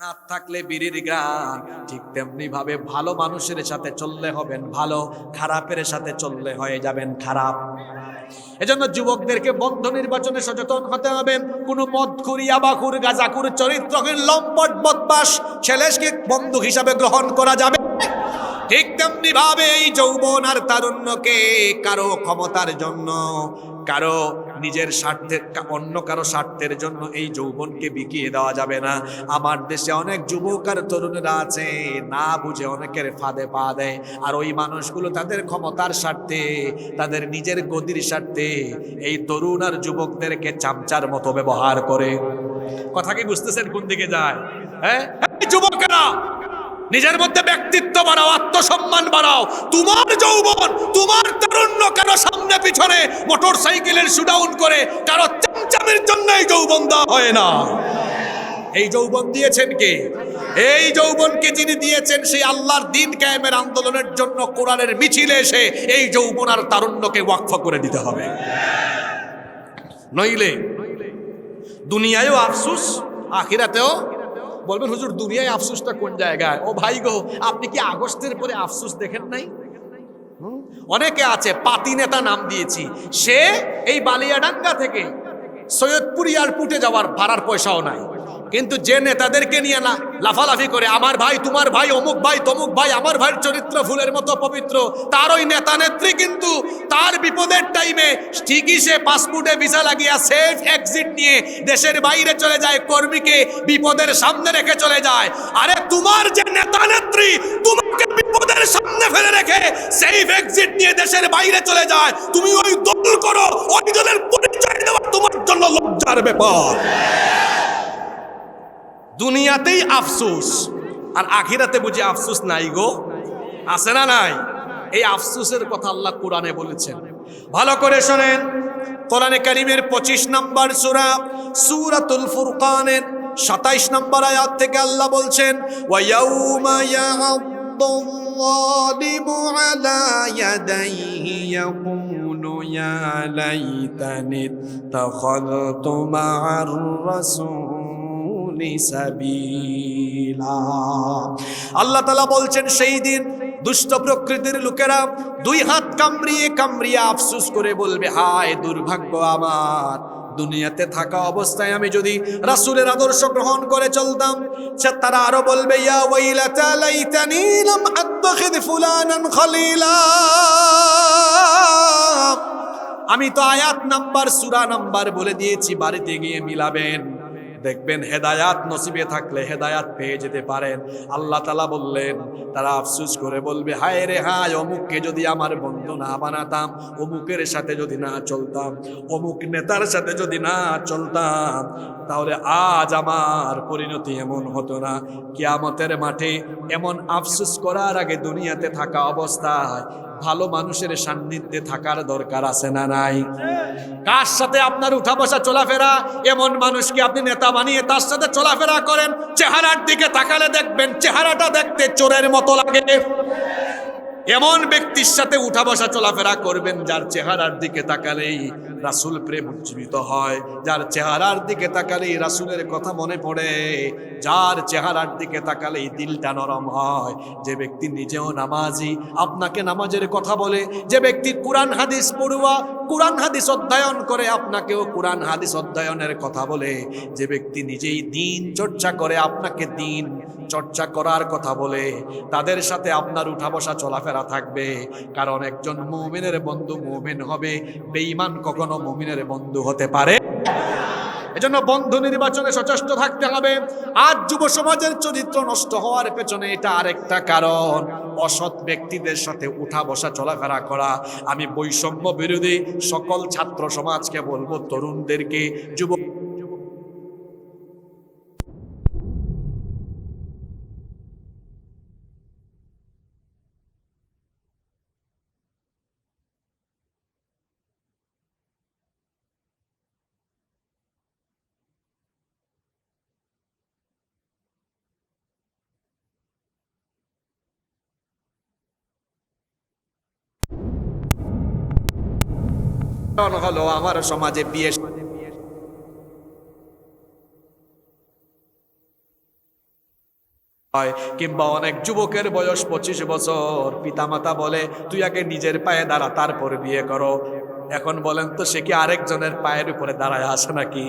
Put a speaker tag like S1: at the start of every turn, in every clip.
S1: হাত থাকলে বিড়ির গ্রাম ঠিক তেমনি ভাবে ভালো মানুষের সাথে চললে হবেন ভালো, খারাপের সাথে চললে হয়ে যাবেন খারাপ। এজন্য যুবকদেরকে বন্ধ নির্বাচনে সচেতন হতে হবে। কোনো মদখুরি আবাকুর গাজাকুর চরিত্রহীন, লম্পট, বদমাস ছেলেকে বন্ধু হিসাবে গ্রহণ করা যাবে। ঠিক তেমনি ভাবে এই যৌবন আর তারুণ্যকে কারও ক্ষমতার জন্য, কারও নিজের স্বার্থের অন্য কারও স্বার্থের জন্য এই যৌবনকে বিকিয়ে দেওয়া যাবে না। আমার দেশে অনেক যুবক আর তরুণেরা আছে, না বুঝে অনেকের ফাঁদে পা দেয়। আর ওই মানুষগুলো তাদের ক্ষমতার স্বার্থে, তাদের নিজের গদির স্বার্থে এই তরুণ আর যুবকদেরকে চামচার মতো ব্যবহার করে। কথা কি বুঝতেছেন কোন দিকে যায়? হ্যাঁ? যুবকেরা, নিজের মধ্যে ব্যক্তিত্ব বাড়াও, আত্মসম্মান বাড়াও। তোমার যৌবন, তোমার তারুণ্য কারও সামনে পিছনে মোটর সাইকেলের শুডাউন করে কারও চামচামের জন্য এই যৌবন দেওয়া হয় না। এই যৌবন দিয়েছেন কে? এই যৌবনকে যিনি দিয়েছেন, সেই আল্লাহর দিন কায়েমের আন্দোলনের জন্য কোরআনের মিছিলে এসে এই যৌবন আর তারুণ্যকে ওয়াকফ করে দিতে হবে। নইলে দুনিয়ায়ও আফসুস, আখিরাতেও? বলবেন, হুজুর, দুনিয়ায় আফসুসটা কোন জায়গায়? ও ভাই গো, আপনি কি আগস্টের পরে আফসুস দেখেন নাই? অনেকে আছে, পাতি নেতা নাম দিয়েছি। সে এই বালিয়াডাঙ্গা থেকে সৈয়দপুর এয়ারপোর্টে যাওয়ার ভাড়ার পয়সাও নাই। কিন্তু যে নেতাদেরকে নিয়ে না লাফালাফি করে, আমার ভাই, তোমার ভাই, অমুক ভাই, তমুক ভাই, আমার ভাইয়ের চরিত্র ফুলের মতো পবিত্র, তার ওই নেতা নেত্রী কিন্তু তার বিপদের টাইমে ঠিকই সে পাসপোর্টে ভিসা লাগিয়া সেফ এক্সিট নিয়ে দেশের বাইরে চলে যায়, কর্মীকে বিপদের সামনে রেখে চলে যায়। আরে, তোমার যে নেতা নেত্রী, তোমাকে বিপদের সামনে ফেলে রেখে সেফ এক্সিট নিয়ে দেশের বাইরে চলে যায়। তুমি ওই দল করো ওই দলের পরিচয় দেওয়া তোমার জন্য লজ্জার ব্যাপার। দুনিয়াতেই আফসুস, আর আখিরাতে বুঝি আফসোস নাই গো। আছে না নাই? এই আফসুসের কথা আল্লাহ কোরআনে বলেছেন। ভালো করে শোনেন, কোরআনে কারিমের পঁচিশ নম্বর সুরা, সুরাতুল ফুরকানের সাতাইশ নম্বর আয়াত থেকে আল্লাহ বলছেন ওয়াইয়াউমা ইয়া'আদ্দু الظالم على يديه يقول يا ليتني اتخذت مع الرسول سبيلا আল্লাহ তালা বলছেন সেই দিন দুষ্ট প্রকৃতির লোকেরা দুই হাত কামড়িয়ে কামড়িয়ে আফসুস করে বলবে, হায়, দুর্ভাগ্য আমার। দুনিয়াতে থাকা অবস্থায় আমি যদি রাসূলের আদর্শ গ্রহণ করে চলতাম, সে তারা আরও বলবে, ইয়া ওয়াইলাতা লাইতানি লাম আত্তাখিদ ফুলানান খলিলা। আমি তো আয়াত নাম্বার, সূরা নাম্বার বলে দিয়েছি, বাড়িতে গিয়ে মিলাবেন। দেখবেন হেদায়াত নসিবে থাকলে হেদায়াত পেয়ে যেতে পারেন। আল্লাহ তালা বললেন তারা আফসুস করে বলবে, হায় রে হায়, অমুককে যদি আমার বন্ধু না বানাতাম, অমুকের সাথে যদি না চলতাম, অমুক নেতার সাথে যদি না চলতাম, তাহলে আজ আমার পরিণতি এমন হতো না। কিয়ামতের মাঠে এমন আফসুস করার আগে দুনিয়াতে থাকা অবস্থায় ভালো মানুষের সান্নিধ্যে থাকার দরকার আছে না নাই? কার সাথে আপনার উঠা বসা চলাফেরা? এমন মানুষকে আপনি নেতা বানিয়ে তার সাথে চলাফেরা করেন? চেহারার দিকে তাকালে দেখবেন, চেহারাটা দেখতে চোরের মতো লাগে? এমন ব্যক্তির সাথে উঠা বসা চলাফেরা করবেন যার চেহারার দিকে তাকালেই রাসুল প্রেম উজ্জীবিত হয়। যার চেহারার দিকে তাকালেই রাসুলের কথা মনে পড়ে। যার চেহারার দিকে তাকালেই দিলটা নরম হয়। যে ব্যক্তি নিজেও নামাজি, আপনাকে নামাজের কথা বলে। যে ব্যক্তি কোরআন, হাদিস, পড়ুয়া কোরআন হাদিস অধ্যয়ন করে আপনাকেও কোরআন হাদিস অধ্যয়নের কথা বলে, যে ব্যক্তি নিজেই দিন চর্চা করে আপনাকে দিন চর্চা করার কথা বলে, তাদের সাথে আপনার উঠা বসা চলাফেরা থাকবে। কারণ একজন মুমিনের বন্ধু মুমিন হবে, বেঈমান কখনো মুমিনের বন্ধু হতে পারে এজন্য বন্ধ নির্বাচনে সচেষ্ট থাকতে হবে। আজ যুব সমাজের চরিত্র নষ্ট হওয়ার পেছনে এটা আরেকটা কারণ। অসৎ ব্যক্তিদের সাথে উঠা বসা, চলাফেরা করা। আমি বৈষম্য বিরোধী সকল ছাত্র সমাজকে বলব, তরুণদেরকে, যুব হলো আমার সমাজে বিয়ে হয়, কিংবা অনেক যুবকের বয়স পঁচিশ বছর। পিতামাতা বলে, তুই আগে নিজের পায়ে দাঁড়া, তারপর বিয়ে করো। এখন বলেন তো, সে কি আরেকজনের পায়ের উপরে দাঁড়ায় আসে নাকি?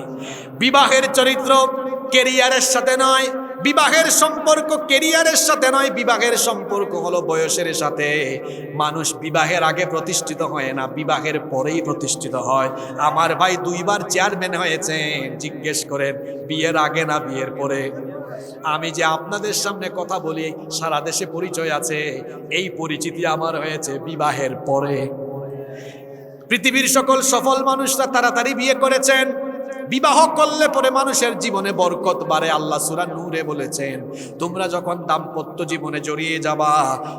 S1: বিবাহের চরিত্র কেরিয়ারের সাথে নয় বিবাহের সম্পর্ক কেরিয়ারের সাথে নয়, বিবাহের সম্পর্ক হলো বয়সের সাথে। মানুষ বিবাহের আগে প্রতিষ্ঠিত হয় না, বিবাহের পরেই প্রতিষ্ঠিত হয়। আমার ভাই দুইবার চেয়ারম্যান হয়েছেন, জিজ্ঞেস করেন, বিয়ের আগে না বিয়ের পরে? আমি যে আপনাদের সামনে কথা বলি, সারা দেশে পরিচয় আছে, এই পরিচিতি আমার হয়েছে বিবাহের পরে। পৃথিবীর সকল সফল মানুষরা তাড়াতাড়ি বিয়ে করেছেন বিবাহ করলে পরে মানুষের জীবনে বরকত বাড়ে, আল্লাহ সুরা নূরে বলেছেন। তোমরা যখন দাম্পত্য জীবনে জড়িয়ে যাবা,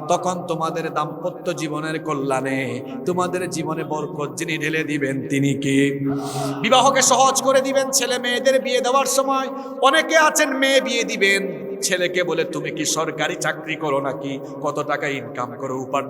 S1: তখন তোমাদের দাম্পত্য জীবনের কল্যাণে তোমাদের জীবনে বরকত যিনি ঢেলে দিবেন তিনি কি? বিবাহকে সহজ করে দিবেন ছেলে মেয়েদের বিয়ে দেওয়ার সময়। অনেকে আছেন, মেয়ে বিয়ে দিবেন। ছেলেকে বলে, তুমি কি সরকারি চাকরি করো নাকি? কত টাকা ইনকাম করো, উপার্জন